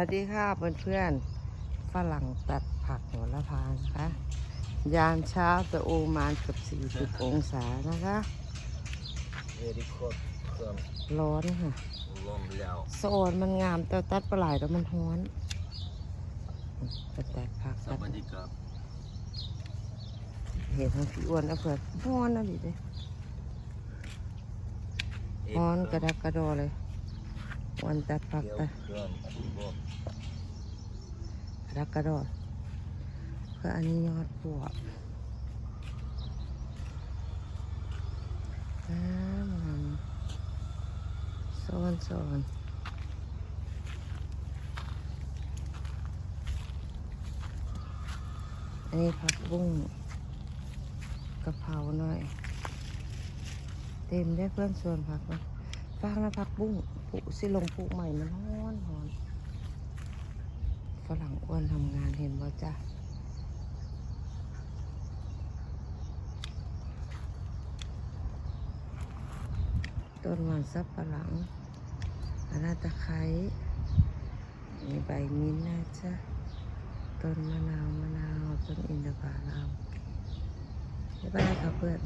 วัสดีค่ะเพื่อนๆฝรั่งตัดผักหัวละพานะคะ ยามเช้าแต่โอมานเกือบ 40 องศานะคะเวดิโคตรเครื่องร้อนค่ะลมแล้วโซนมันงามแต่ตัดปลาไหลแล้วมันร้อนไปตัดผักสตัดวัสดีครับเห็นทางพี่อ้วนนะเพื่อนร้อนนะดิเด้ร้อนกระดักกระดอเลย วันตัดผักเกี่ยวตัดเครื่องอันนี้บ่กระดักกระดอเพื่ออันนี้ยอดปวกน้ำมันโซนโซนอันนี้ผักบุ้งกะเพราหน่อย เต็มได้เพื่อนส่วนผักนะ ฟางนะผักบุ้งปุสิลงปุใหม่มันร้อนร้อนฝรั่งอ้วนทำงานเห็นบ่จ้ะต้นมันสับปะหลังอันนาตะไคร้มีใบมิ้นนะจ๊ะต้นมะนาวมะนาวต้นอินทผลัมบ๊ายบายค่ะเพื่อน